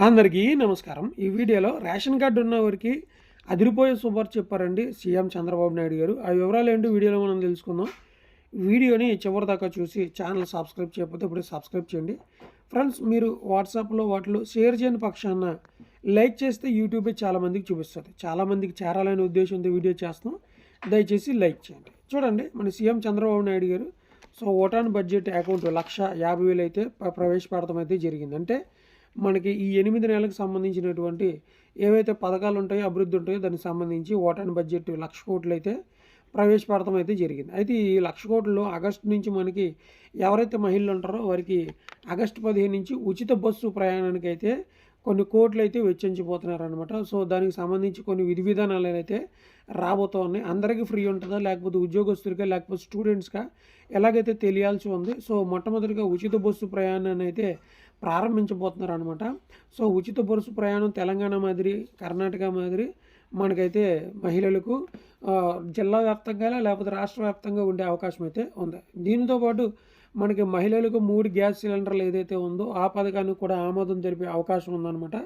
అందరికీ నమస్కారం. ఈ వీడియోలో రేషన్ కార్డు ఉన్న వారికి అదిరిపోయే సూపర్ చెప్పారండి సీఎం చంద్రబాబు నాయుడు గారు. ఆ వివరాలు ఏంటో వీడియోలో మనం తెలుసుకుందాం. వీడియోని చివరి దాకా చూసి ఛానల్ సబ్స్క్రైబ్ చేయకపోతే ఇప్పుడు సబ్స్క్రైబ్ చేయండి. ఫ్రెండ్స్ మీరు వాట్సాప్లో వాటిలో షేర్ చేయని పక్షాన లైక్ చేస్తే యూట్యూబే చాలామందికి చూపిస్తుంది. చాలామందికి చేరాలనే ఉద్దేశంతో వీడియో చేస్తాం దయచేసి లైక్ చేయండి. చూడండి మన సీఎం చంద్రబాబు నాయుడు గారు so vote on budget account lakh యాభై వేలు అయితే ప్ర- ప్రవేశపెడతాం అయితే జరిగింది. అంటే మనకి ఈ ఎనిమిది నెలలకు సంబంధించినటువంటి ఏవైతే పథకాలు ఉంటాయో అభివృద్ధి ఉంటాయో దానికి సంబంధించి ఓటాన్ బడ్జెట్ లక్ష కోట్లు అయితే ప్రవేశపెడతాం అయితే జరిగింది. అయితే ఈ లక్ష కోట్లలో ఆగస్టు నుంచి మనకి ఎవరైతే మహిళలు ఉంటారో వారికి ఆగస్టు పదిహేను నుంచి ఉచిత బస్సు ప్రయాణానికి అయితే కొన్ని కోట్లు అయితే వెచ్చించిపోతున్నారు అనమాట సో దానికి సంబంధించి కొన్ని విధి విధానాలు అయితే రాబోతూ ఉన్నాయి అందరికీ ఫ్రీ ఉంటుందా? లేకపోతే ఉద్యోగస్తులుగా లేకపోతే స్టూడెంట్స్గా ఎలాగైతే తెలియాల్సి ఉంది. సో మొట్టమొదటిగా ఉచిత బస్సు ప్రయాణాన్ని అయితే ప్రారంభించబోతున్నారు అనమాట సో ఉచిత బస్సు ప్రయాణం తెలంగాణ మాదిరి కర్ణాటక మాదిరి మనకైతే మహిళలకు జిల్లా వ్యాప్తంగా లేకపోతే రాష్ట్ర వ్యాప్తంగా ఉండే అవకాశం అయితే ఉంది. దీనితో పాటు మనకి మహిళలకు మూడు గ్యాస్ సిలిండర్లు ఏదైతే ఉందో ఆ పథకానికి కూడా ఆమోదం తెలిపే అవకాశం ఉందన్నమాట.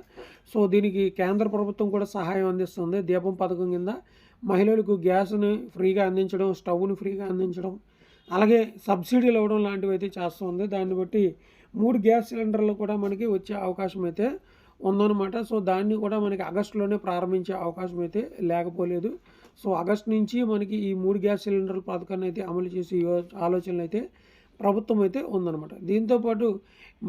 సో దీనికి కేంద్ర ప్రభుత్వం కూడా సహాయం అందిస్తుంది. దీపం పథకం కింద మహిళలకు గ్యాస్ని ఫ్రీగా అందించడం స్టవ్ని ఫ్రీగా అందించడం అలాగే సబ్సిడీలు ఇవ్వడం లాంటివి అయితే చేస్తుంది. దాన్ని బట్టి మూడు గ్యాస్ సిలిండర్లు కూడా మనకి వచ్చే అవకాశం అయితే ఉందన్నమాట. సో దాన్ని కూడా మనకి ఆగస్టులోనే ప్రారంభించే అవకాశం అయితే లేకపోలేదు. సో ఆగస్ట్ నుంచి మనకి ఈ మూడు గ్యాస్ సిలిండర్ల పథకాన్ని అయితే అమలు చేసే ఆలోచనలు అయితే ప్రభుత్వం అయితే ఉందన్నమాట దీంతోపాటు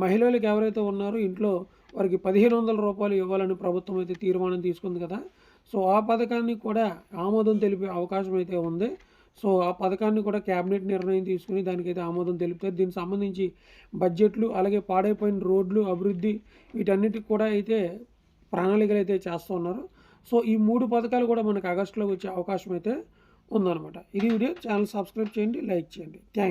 మహిళలకు ఎవరైతే ఉన్నారో ఇంట్లో వారికి పదిహేను వందల రూపాయలు ఇవ్వాలని ప్రభుత్వం అయితే తీర్మానం తీసుకుంది కదా. సో ఆ పథకాన్ని కూడా ఆమోదం తెలిపే అవకాశం అయితే ఉంది. సో ఆ పథకాన్ని కూడా క్యాబినెట్ నిర్ణయం తీసుకుని దానికైతే ఆమోదం తెలుపుతారు. దీనికి సంబంధించి బడ్జెట్లు అలాగే పాడైపోయిన రోడ్లు అభివృద్ధి వీటన్నిటికి కూడా అయితే ప్రణాళికలు అయితే చేస్తూ ఉన్నారు. సో ఈ మూడు పథకాలు కూడా మనకు ఆగస్టులో వచ్చే అవకాశం అయితే ఉందన్నమాట. ఇది వీడియో. ఛానల్ సబ్స్క్రైబ్ చేయండి లైక్ చేయండి. థ్యాంక్